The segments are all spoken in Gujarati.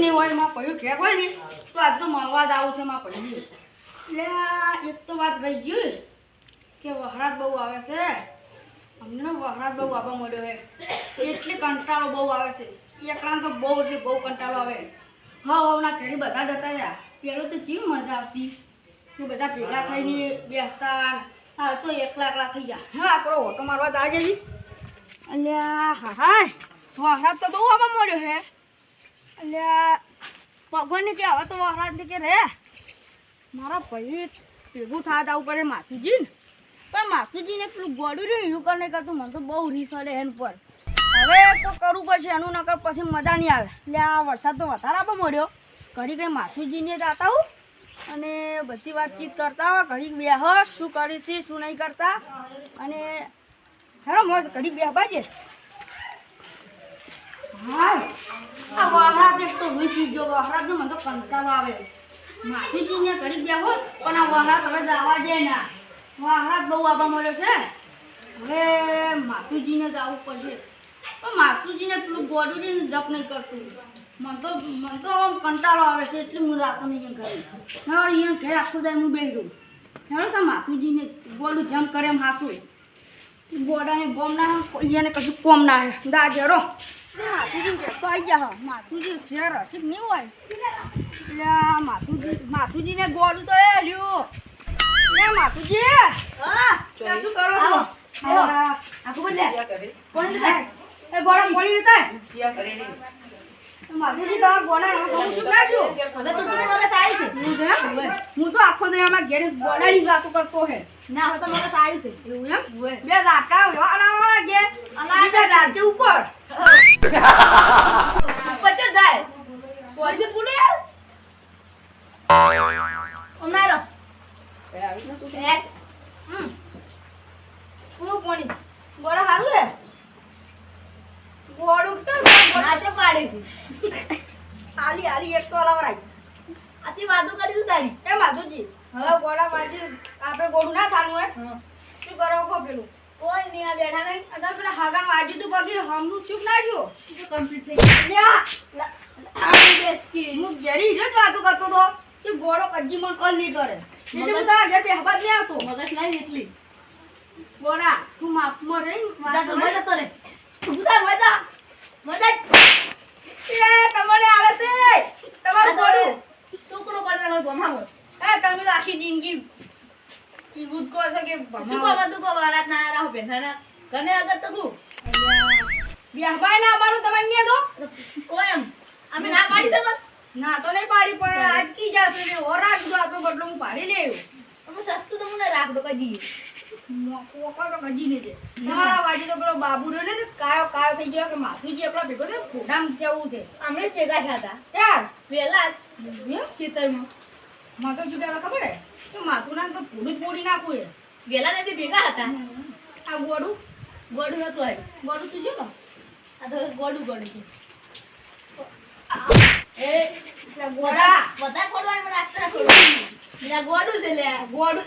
નહીં હોયમાં પડ્યું ઘેર હોય ને, તો આજ તો મળવા જ આવું છે માં પડ્યું. એટલે એક તો વાત રહી ગઈ કે વહરાત બહુ આવે છે. અમને વહરાત બહુ આવવા મળ્યો છે. એટલી કંટાળો બહુ આવે છે. એકલા તો બહુ, એટલે બહુ કંટાળો આવે. હા હવના ઘરે બધા જતા રહ્યા પેલો તો કેવી મજા આવતી. કે બધા ભેગા થઈને બેસતા. હા, તો એકલા એકલા થઈ ગયા. હા આપણો ઓટો મારવા જાય જલ્દી અલ્યા હા હા વહરાત તો બહુ આવવા મળ્યો છે. અલ્યા, ભગવાનને કે હવે તો વહરાત કે રે. મારા ભાઈ ભેગું થાત આવું પડે માતુજીને પણ માતુજીને પેલું ગોડું રહ્યું એવું કરીને કરતું મને તો બહુ રીસ અડે એન પર. હવે તો કરવું પડશે, એનું નકર પછી મજા નહીં આવે. એટલે આ વરસાદ તો વધારે આપો મળ્યો. ઘડી કંઈ માતુજીને જાતા હું અને બધી વાતચીત કરતા હોય, ઘડીક બેહ શું કરી શું નહીં કરતા. અને હેરો, મોજ, ઘડીક બેહ બાજે હા આ વહરાત એક તો હું પી ગયો. વહરાતનો મને તો કંટાળો આવે. ઘડીક બેહ હોત, પણ આ વહરાત હવે જવા દે ના. વહરાત બહુ આવવા મળ્યો છે. હવે માતુજીને જવું પડશે. પણ માતુજીને પેલું ગોડું ને જપ નહીં કરતું. મને તો મને તો કંટાળો આવે છે, એટલે હું નહીં ઘરે. હવે અહીંયા ઘરે આખું દાય હું બેહી હેડો તો માતુજીને ગોડું જમ કરે એમ હાસું. ગોડાને ગોમ ના કશું કોમ ના હે દા જેડો માથુજી કે તો આવી ગયા માથુજી નહીં હોય? એટલે માથુજી માથુજીને ગોડું તો એ લ્યું. એ માથુજી. હા. શું કરો છો? આખું બદલે કોણ એ ગોડા કોણ લેતા માધુજી તમારા ગોડા હું શું નાખ્યું હવે તો તું મને સારી છે. હું છે? હું તો આખો દી આમાં ઘેર ગોડાની વાતો કરતો હે ના હવે તો મને સારી છે. એવું એમ? બે રાકા એવા અલા ગે બીજા રાતે ઉપર ઉપર. તો જાય. સોરી દે પુડે ઓનારો હમ. પૂરું પાણી? ગોડા હારું હે? ગોડું તો નાચે પાડે છે આલી આલી એક તો અલાવરાઈ આથી વાતો કરી તારી. એ માધુજી હવે ગોડા બાજી આપણે ગોડું ના ખાનું હે? શું કરો કો પેલું? કોઈ નહીં આ બેઠા નહીં. અંદર પેલા હાગણ વાજ્યું તું પછી હમનું ચૂપ ના જો કમ્પ્લીટ થઈ ગયું. હું ઘેરી જ વાતો કરતો તો. કે ગોળો કજી મન કોલ નહીં કરે. એટલે હું તારા ઘેર બેહવા જ નહીં આવતો. મગજ નહીં એટલી ગોળા તું માફમાં રહી જા તો મજા તો રે. મજા મજા મજા એ તમને આલે છે તમારું ગોળું છોકરો પડે ને ભમાવો. એ તમે તો આખી જિંદગી ઈ ભૂત કહો છો કે શું ભમાવો. કહો બધું કહો વાળા ના? રાહો બેઠા આગળ તો તું. બેહવાય ના અમારું તમે અહીંયા દો કોઈ અમે ના પાડી દે ના તો નહીં પાડી પણ આજ કી જાશે ને ઓર રાખ દો આટલું બટલું હું પાડી લેવું અમે સસ્તું તો મને રાખ દો કઈ દઈએ. તો ગજી ને. છે તમારા વાજી તો પેલો બાબુ રહ્યો ને કાયો કાયો થઈ ગયો કે માથુજી આપણા ભેગો ને ફોડામ જવું છે. અમે ભેગા થયા હતા. જ. ખેતરમાં. માથું શું કહેવા ખબર હે કે માથું ના તો ફોડું જ ફોડી નાખું એ. વેલા ને ભેગા હતા. આ ગોડું ગોળું હતું હારી. ગોડું તું જો આ તો ગોળું ગોળું છે. એ એટલે ગોડા બધા છોડવાની મને આખતા છોડવાની. બીજા ગોળું છે લે. ગોડું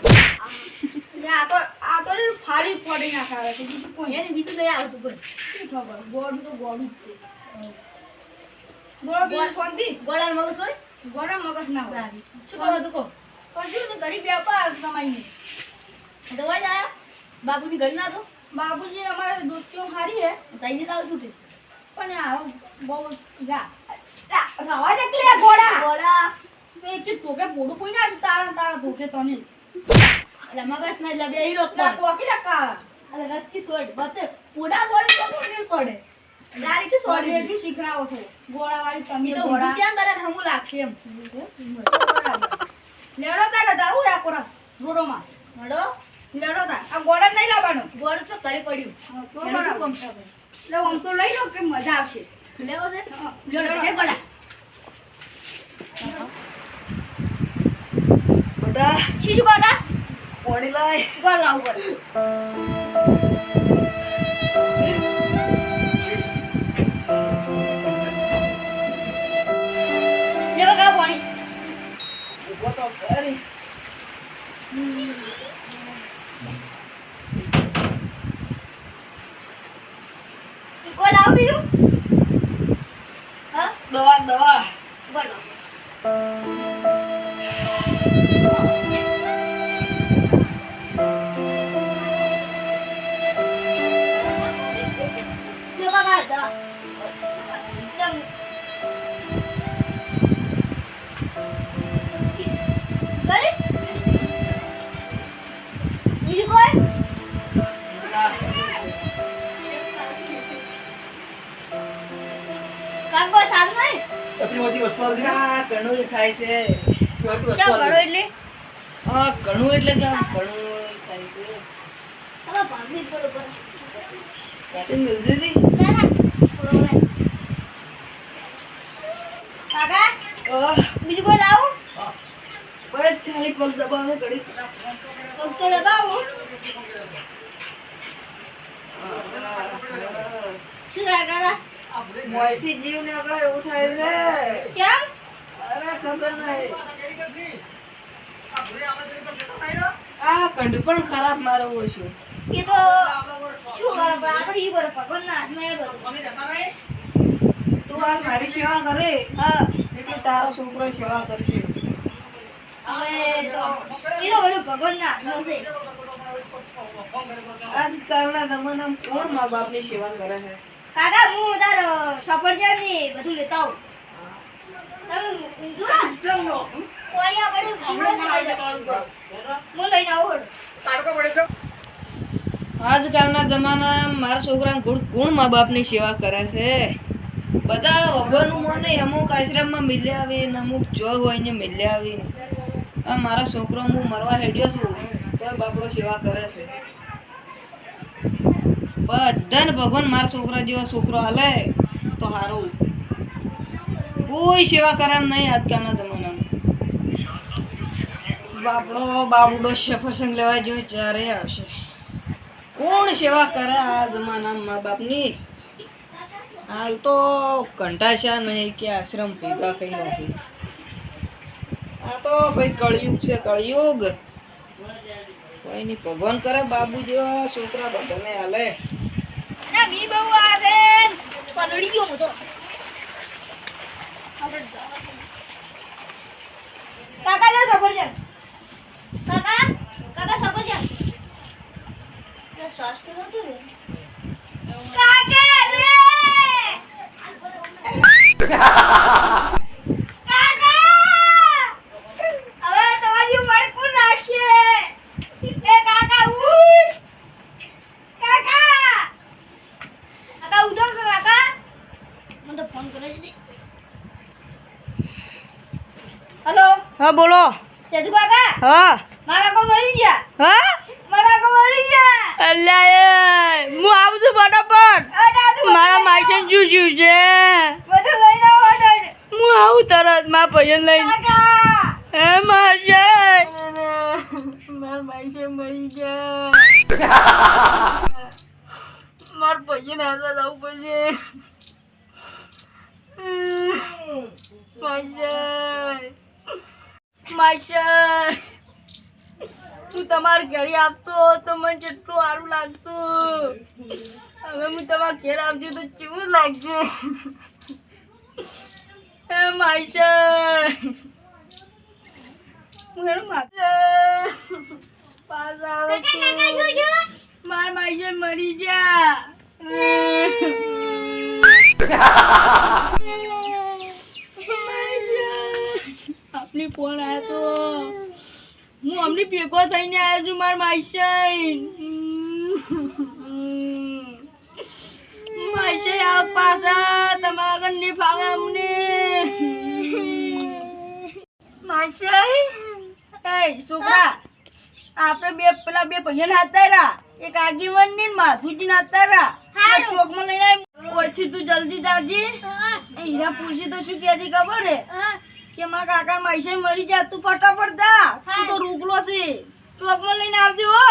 આ તો આ તો ને ફાડી નાખાવે છે બીજું કોઈ એને બીજું લઈ આવતું કોઈ. શી ખબર ગોડું તો ગોડું જ છે ગોળો બીજું શાંતિ ગોળાનું મગજ હોય? ગોળા મગજ ના હોય શું કરો તું કહો? કશું ઘડી વેપાર કમાઈને દવા જ ને બાપુની ઘરે ના તો? બાબુજી અમારે દોસ્તીઓ સારી હે. તઈ જતા આવતું છે પણ આ બહુ જા રવા દે ઘોડા ગોળા? એક કે તોકે પોડું કોઈ ના તારા તારા તોકે તને. એટલે મગજ ના એટલે બે હીરો ના પોકી લકા એટલે રસ્તી સોડ બતે. પોડા છોડી તો કોણ પડે? ગાડી છે સોડ. એટલું શીખડાવો છો. ઘોડા વાળી તમે તો ઘોડા ક્યાં કરે હમુ લાગશે એમ. લેડો તારે દાવું યા કોરા રોડોમાં. હડો લેડો તાર આ ગોળા નહીં લાવવાનો. ગોળ તો કરી પડ્યું. તો બરાબર. એટલે આમ તો લઈ લો કે મજા આવશે. લેવો છે? લેડો. હે ગોળા. બેટા શીશુ ગોળા? પાણી લાય. ગોળ લાવું ગોળ. થાય છે. એટલે? ઘણું એટલે કેમ ઘણું થાય છે. હવે ભાગી જ બરોબર કાઢી મિલજુ જી ના ના. બરોબર કાકા આહ, બીજું કોઈ લાવું? બસ ખાલી પગ દબાવે ઘડી. પગ તો દબાવું. શું થાય કાકા? જીવ નીકળે એવું થાય છે. કેમ? આ કંઠ પણ ખરાબ મારો છું. એ તો શું કરે? પણ આપણે ઈ કરે ભગવાનના હાથમાં એ બધું. તું આ મારી સેવા કરે? હા. એટલે તારો છોકરો સેવા કરશે. હવે તો એ તો બધું ભગવાનના હાથમાં છે. આજકાલના જમાનામાં કોણ મા બાપની સેવા કરે છે? કાકા હું તાર સફરજન ને બધું લેતા આવું. તમે ઊંધું આજકાલના જમાનામાં મારા છોકરા ગુણ ગુણ મા બાપની સેવા કરે છે. બધા વગરનું મને અમુક આશ્રમમાં મિલ્યા આવે ને અમુક જોગ હોય ને મિલ્યા આવે આ મારા છોકરો હું મરવા હેડ્યો છું તો બાપડો સેવા કરે છે. બધાને ભગવાન મારા છોકરા જેવો છોકરો હાલે તો સારું કોઈ સેવા કરામ નહીં આજકાલના જમાનામાં. બાપડો, બાબડો સફરસંગ લેવા જોઈએ જ્યારે આવશે. કોણ સેવા કરે આ જમાનામાં, મા બાપની? હાલ તો કંટાશા નહીં કે આશ્રમ ભેગા કઈ નથી આ તો ભાઈ કળયુગ છે, કળયુગ. કોઈ નહીં ભગવાન કરે બાબુ જેવા છોકરા બધાને હાલે. ના, મી બહુ આવે પલળી ગયો કાકા લો સફરજન કાકા કાકા સફરજન ના શ્વાસ તો નતો રે કાકા રે કાકા હવે તમારી ઉંમર કોણ રાખશે એ કાકા ઉઠ કાકા કાકા ઉઠો કે કાકા મને તો ફોન કરે છે હેલો હા બોલો. કાકા. હા. મારા કાકા મરી ગયા. હા? મારા કાકા મરી ગયા. હું આવું છું ફટાફટ. મારા માસે શું શું છે? બધું લઈને આવો હું આવું તરત મારા પૈયન લઈને હે માસે મારા માસે મરી ગયા. મારા પૈયન હાથમાં લાવવું પડશે. માસે માસે હું તમારે ઘરે આપતો તો મને કેટલું સારું લાગતું. હવે હું તમારા ઘેર આપજો તો કેવું લાગશે? હે માઈશે હું એનું માથે પાસ આવે માર માઈશે મરી જા આપની ફોન આવ્યો તો. હું અમને ભેગો થઈને આવ્યો છું મારા માઈશાઈ માઈશાઈ આવ પાછા તમારા આગળ નહીં ફાવે અમને. માઈશાઈ એ છોકરા આપણે બે પેલા બે ભૈયા નાતા રહ્યા એક આગેવાન ને માધુજી નાતા રહ્યા ચોકમાં લઈને ઓછી તું જલ્દી તાજી હીરા પૂછી તો શું કહેતી ખબર હે. કે મારા કાકા માઈશે મરી જા તું ફટાફટ જા. તું તો રૂગલો છે. ચોકમાં લઈને આવજો હો.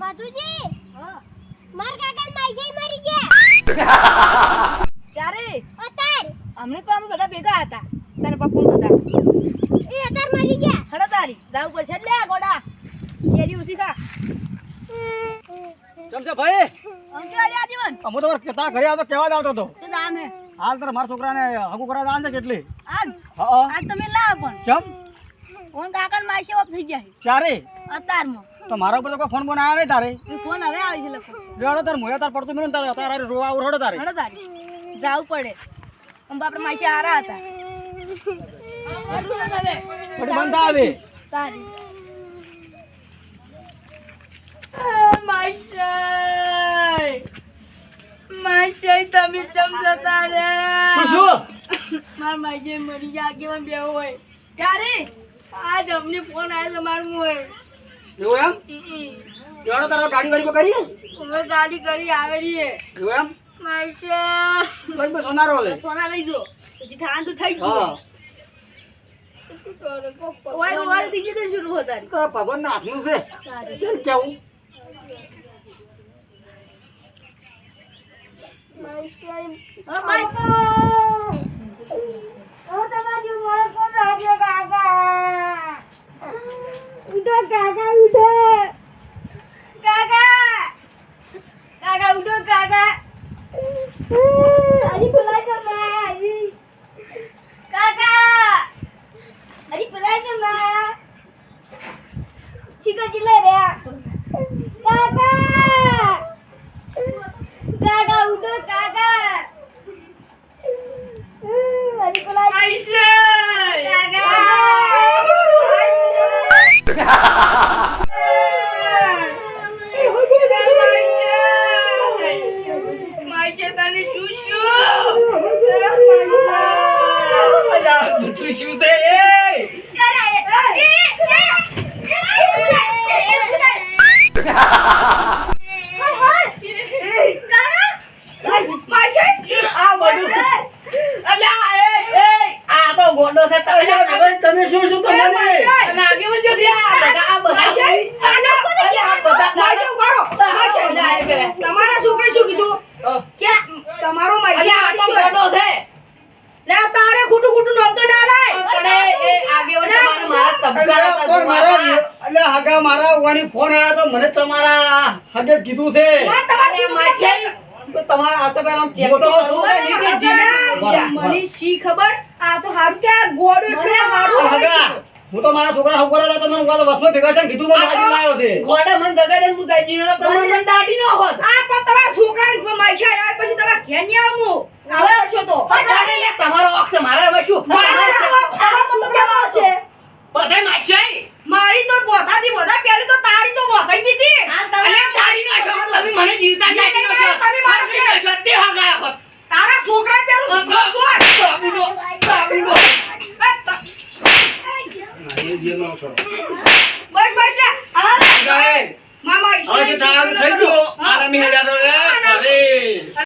માધુજી માર કાકા માઈસે મરી ગયા ચારે અતાર અમને તો અમે બધા ભેગા હતા. તારે પપ્પા બધા. એ અતાર મરી ગયા. હડા તારી. જાવ પડશે એટલે ગોડા. કેરી ઉસી ખા. ચમચા ભાઈ. હું તમારે કહેતા ઘરે આવતો કેવા જ આવતો હતો. તો હાલ તારા મારા છોકરાને હગુ કરવા દાન છે કેટલી? આજ તમે લાવ પણ. ચમ? ફોન કાકા માસી ઓફ થઈ જાય ક્યારે? અત્યારમાં તો મારા ઉપર તો કોઈ ફોન બોન આવ્યો નહીં તારે? ફોન હવે આવે છે લખો લેવડો તાર મોયા તાર પડતું મિલું તારે. તારે રોવા રડો તારે. જાવ તારી. જાવું પડે. આમ બાપરે માસી હારા હતા. બંધ આવે તારી. માય તમે ચમ જતા રે શું શું? માર માય મરી ગયા આગેવાન બે હોય. ક્યારે? આજ અમને ફોન આવ્યો તો મારું એવું એમ? લેવડો તારે ગાડી વાડી કરીએ? અમે ગાડી કરી આવેલી હે એવું એમ? બસ સોનારો સોના લઈ જો. પછી થાન તો થઈ ગયું. ઓય ઓય દીજી તો શરૂ હો ભગવાન ના હાથનું છે. કેવું? હા ભાઈ કાકા! ઉઠો કાકા હરી શું શું તમને અને આગેવાન જો થયા બધા આ બધા અલા, આ બધા દાડા- તમારા છોકરે શું કીધું? કે તમારો અલા, આ તો ગોડો છે. લે તારે ખોટું ખોટું નામ તો ડાલાય પણ એ આગેવાન તમારા મારા પણ મારા. અલ્યા, હગા મારા ઉવાની ફોન આવ્યો તો મને તમારા હગે કીધું છે. તમારે તો તમારે આ તો પહેલા ચેક તો કરવું મને? શી ખબર? આ તો હારું કે ગોળો એટલે હારું હું તો મારા છોકરા રહ્યા હતા તો મને તો વસમાં ભેગા છે કીધું મને આજે લાવ્યો છે. ગોડા મને જગાડે હું દાજી નો તમે મને દાટી નો હોત. આ પણ તમારા છોકરાને માઈછા આવ્યા પછી તમારા ઘેરની આવું આવો છો તો. તમારો અક્ષ મારે હવે શું?